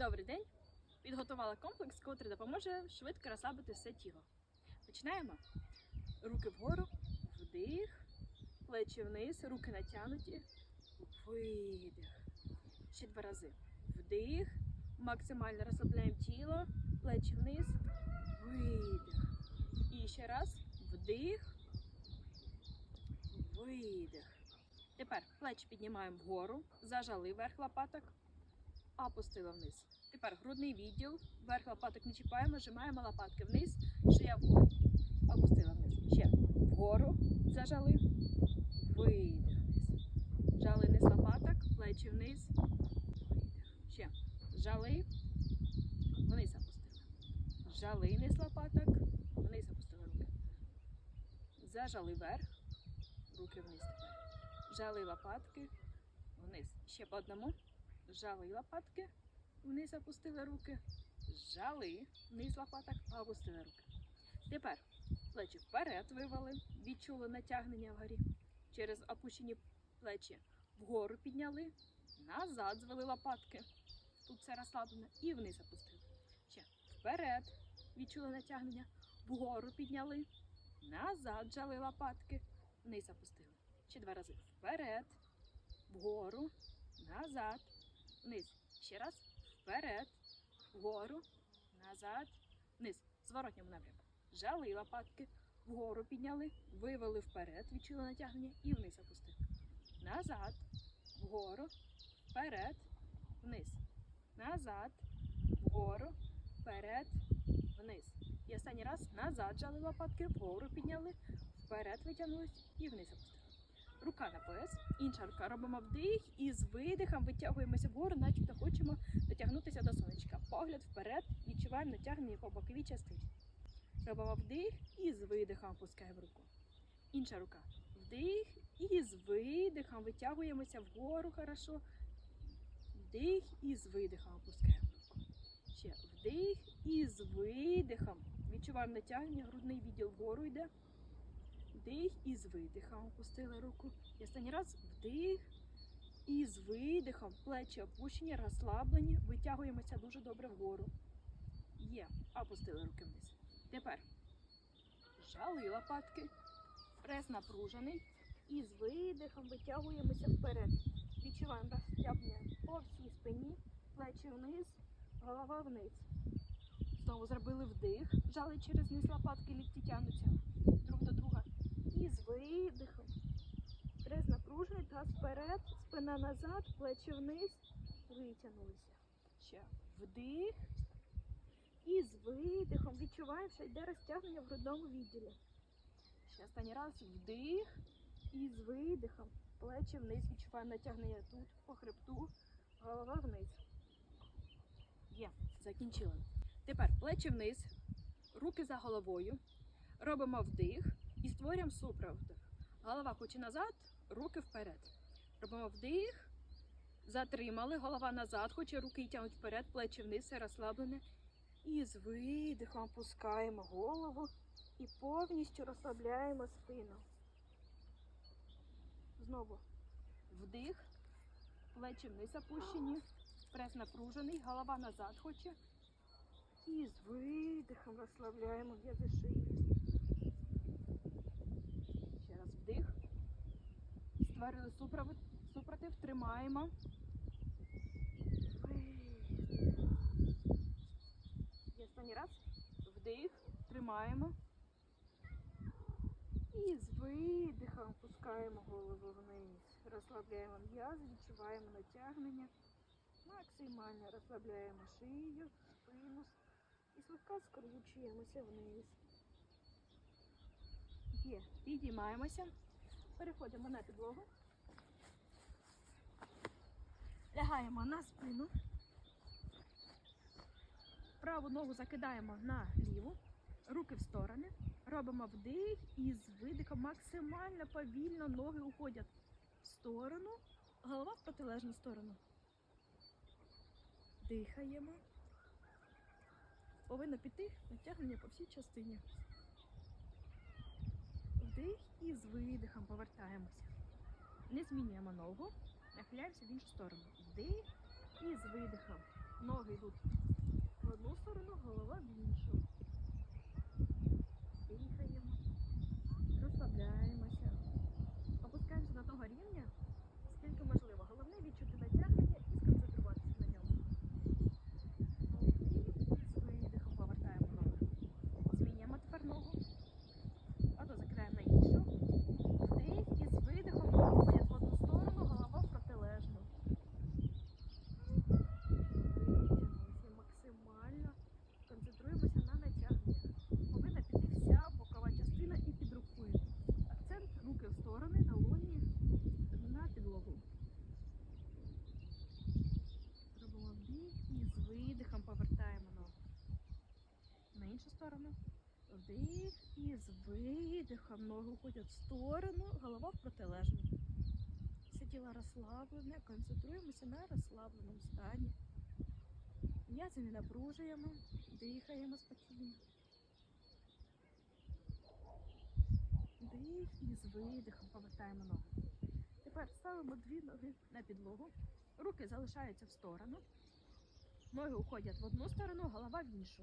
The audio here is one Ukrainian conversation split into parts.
Добрий день! Підготувала комплекс, котрий допоможе швидко розслабити все тіло. Починаємо. Руки вгору, вдих, плечі вниз, руки натягнуті, видих. Ще два рази. Вдих, максимально розслабляємо тіло, плечі вниз, видих. І ще раз вдих, видих. Тепер плечі піднімаємо вгору, зажали верх лопаток, опустили вниз. Тепер грудний відділ, верх лопаток не чіпаємо, зжимаємо лопатки вниз, шия вгору. Опустила вниз. Ще вгору зажали, видих вниз. Жали низ лопаток, плечі вниз, видих. Ще жали, вниз опустили. Жали низ лопаток, вниз опустили руки. Зажали вверх, руки вниз. Жали лопатки, вниз. Ще по одному. Жали лопатки, вниз опустили руки. Жали, вниз лопаток, опустили руки. Тепер плечі вперед вивели, відчули натягнення вгорі. Через опущені плечі вгору підняли, назад звели лопатки. Тут все розслаблено і вниз опустили. Ще вперед відчули натягнення, вгору підняли, назад жали лопатки, вниз опустили. Ще два рази. Вперед, вгору, назад, вниз. Ще раз. Вперед, вгору, назад, вниз. Зворотньому напрямку. Жали лопатки, вгору підняли, вивели вперед, відчули натягнення і вниз опустили. Назад, вгору, вперед, вниз. Назад, вгору, вперед, вниз. І останній раз назад жали лопатки, вгору підняли, вперед витягнулись і вниз опустили. Рука на пояс, інша рука робимо вдих і з видихом витягуємося вгору, начебто хочемо дотягнутися до сонечка. Погляд вперед, відчуваємо натягнення по боковій частині. Робимо вдих і з видихом опускаємо руку. Інша рука. Вдих і з видихом витягуємося вгору хорошо. Вдих і з видихом опускаємо руку. Ще вдих і з видихом. Відчуваємо натягнення, грудний відділ вгору йде. Вдих і з видихом опустили руку. І останній раз вдих і з видихом. Плечі опущені, розслаблені. Витягуємося дуже добре вгору. Є. Опустили руки вниз. Тепер жали лопатки. Прес напружений. І з видихом витягуємося вперед. Відчуваємо розтяження по всій спині, плечі вниз, голова вниз. Знову зробили вдих, жали через низ лопатки, лікті тягнуться друг до друга. І з видихом. Прес напружений, таз спина назад, плечі вниз, витягнулися. Ще вдих. І з видихом відчуваємо, що йде розтягнення в грудному відділі. Ще останній раз вдих. І з видихом. Плечі вниз відчуваємо натягнення тут, по хребту, голова вниз. Є, закінчили. Тепер плечі вниз, руки за головою. Робимо вдих і створюємо суправдих. Голова хоче назад, руки вперед. Робимо вдих, затримали, голова назад, хоче руки тягнуть вперед, плечі вниз, все розслаблене. І з видихом опускаємо голову і повністю розслабляємо спину. Знову. Вдих, плечі вниз опущені, прес напружений, голова назад хоче. І з видихом розслабляємо. М'язи шиї. Ще раз вдих. Створили супротив, супротив тримаємо. І останній раз. Вдих, тримаємо. І з видихом опускаємо голову вниз. Розслабляємо м'язи, відчуваємо натягнення. Максимально розслабляємо шию, спину і слегка скручуємося вниз. Є, підіймаємося. Переходимо на підлогу. Лягаємо на спину. Праву ногу закидаємо на ліву, руки в сторони. Робимо вдих і з видихом максимально повільно ноги уходять в сторону, голова в протилежну сторону. Дихаємо. Повинно піти натягнення по всій частині. Вдих і з видихом повертаємося. Не змінюємо ногу, нахиляємося в іншу сторону. Вдих і з видихом. Ноги йдуть в одну сторону, голова в іншу. Дихаємо, розслабляємося. Опускаємося до того рівня, скільки можливо. Головне відчути натягнення і сконцентруватися на ньому. З видихом повертаємо ноги. Змінюємо тепер ногу. Ото закидаємо на іншу. Вдих і з видихом ноги в одну сторону, голова в протилежну. Витягнулися максимально. Концентруємося на натягненнях. Повинна піти вся бокова частина і під рукою. Акцент руки в сторони, долоні на підлогу. Робимо вдих і з видихом повертаємо ногу. Сторону. Вдих і з видихом ноги уходять в сторону, голова в протилежну. Все тіло розслаблене, концентруємося на розслабленому стані. М'язи не напружуємо, дихаємо спокійно. Дих і з видихом повертаємо ноги. Тепер ставимо дві ноги на підлогу. Руки залишаються в сторону. Ноги уходять в одну сторону, голова в іншу.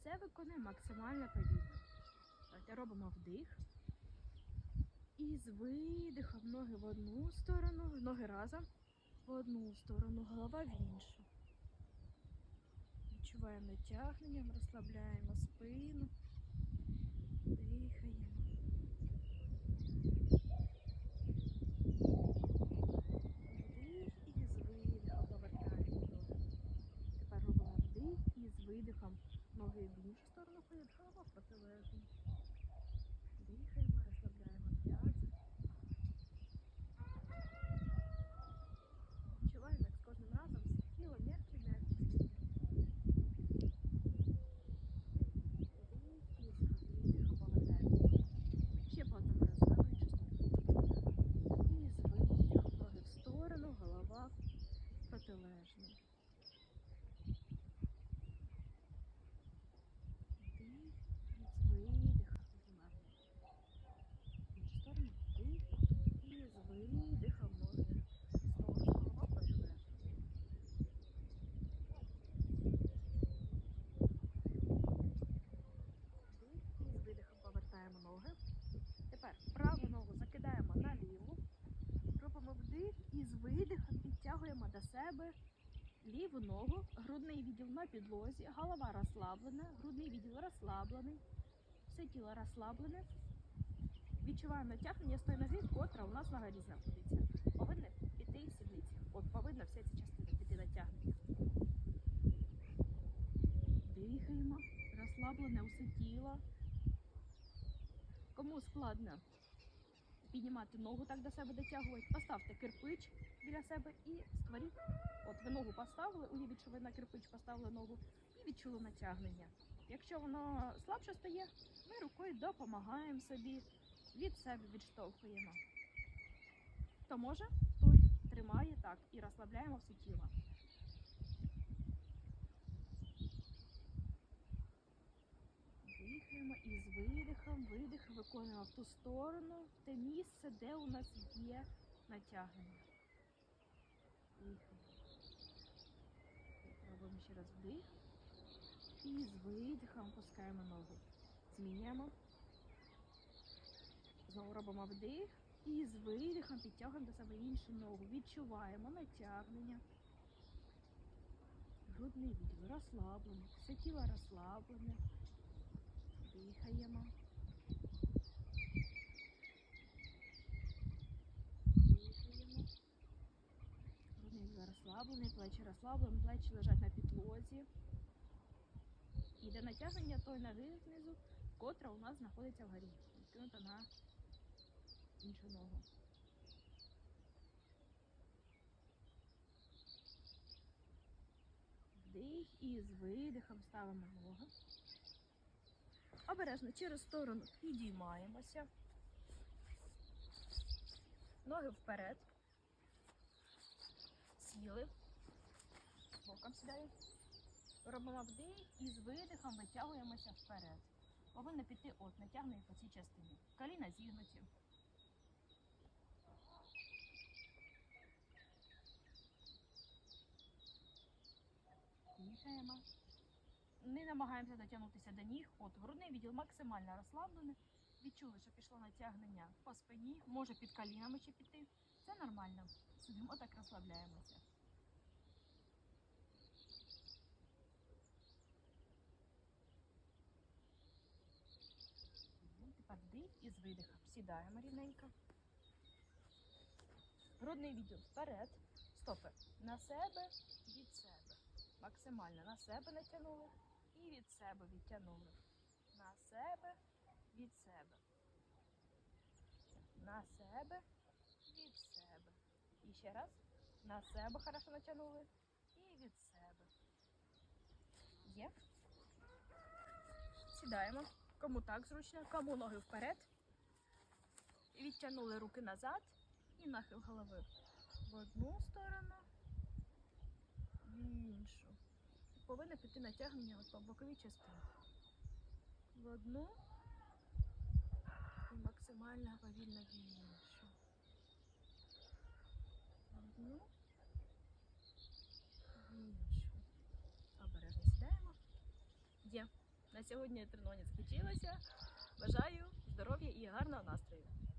Все виконуємо максимально повільно. Давайте робимо вдих. І з видихом ноги в одну сторону, ноги разом в одну сторону, голова в іншу. Відчуваємо натягнення, розслабляємо спину, дихаємо. Вдих і з видихом повертаємо ноги. Тепер робимо вдих і з видихом ноги в іншу сторону ходять, голова в протилежну. Дихаємо, розслабляємо м'язи. Відчуваємо, як з кожним разом все тіло м'якше і м'якше стає. Вдих і з видихом повертаємо ноги. Ще по одному разу на іншу сторону. І з видихом ноги в сторону, голова в протилежну. Вдих і з видихом піднімаємо. В іншу сторону. Вдих і з видихом ноги в сторону, голова в протилежну. Вдих і з видихом повертаємо ноги. Тепер праву ногу закидаємо на ліву. Робимо вдих і з видихом підтягуємо до себе ліву ногу, грудний відділ на підлозі, голова розслаблена, грудний відділ розслаблений, все тіло розслаблене. Відчуваємо натягнення з тої ноги, котра у нас на горі знаходиться. Повинна піти сідниці. От повинна вся ця частина піти натягнення. Дихаємо, розслаблене усе тіло. Кому складно піднімати ногу так до себе дотягувати, поставте кирпич біля себе і створіть. От ви ногу поставили, уявіть, що ви на кирпич поставили ногу і відчули натягнення. Якщо воно слабше стає, ми рукою допомагаємо собі, від себе відштовхуємо. Хто може, той тримає так і розслабляємо все тіло. Дихаємо і з видихом, видих виконуємо в ту сторону, в те місце, де у нас є натягнення. Дихаємо. Робимо ще раз вдих. І з видихом опускаємо ногу. Змінюємо. Знову робимо вдих. І з видихом підтягуємо до себе іншу ногу. Відчуваємо натягнення. Грудний відділ розслаблений. Все тіло розслаблене. Дихаємо. Дихаємо. Відділ розслаблений, плечі розслаблені, плечі лежать на підлозі. Іде натягнення тої ноги знизу, котра у нас знаходиться вгорі. Відкинута на іншу ногу. Вдих і з видихом ставимо ногу. Обережно через сторону підіймаємося. Ноги вперед. Сіли. Боком сідаємо. Робимо вдих і з видихом витягуємося вперед. Повинно піти от натягнення по цій частині. Коліна зігнуті. дихаємо. Не намагаємося дотягнутися до ніг. От грудний відділ максимально розслаблений. Відчули, що пішло натягнення по спині, може під колінами ще піти. Це нормально. Сидимо так розслабляємося. Тепер вдих і з видихом. Сідаємо рівненько. Грудний відділ вперед. Стопи. На себе, від себе. Максимально на себе натягнули і від себе відтягнули. На себе, від себе. На себе, від себе. І ще раз. На себе хорошо натягнули і від себе. Є. Сідаємо. Кому так зручно, кому ноги вперед. Відтягнули руки назад і нахил голови в одну сторону, в іншу. Повинно піти натягнення от по боковій частині. В одну і максимально повільно в іншу. В одну, в іншу. Обережно сідаємо. Є. На сьогодні тренування закінчилося. Бажаю здоров'я і гарного настрою.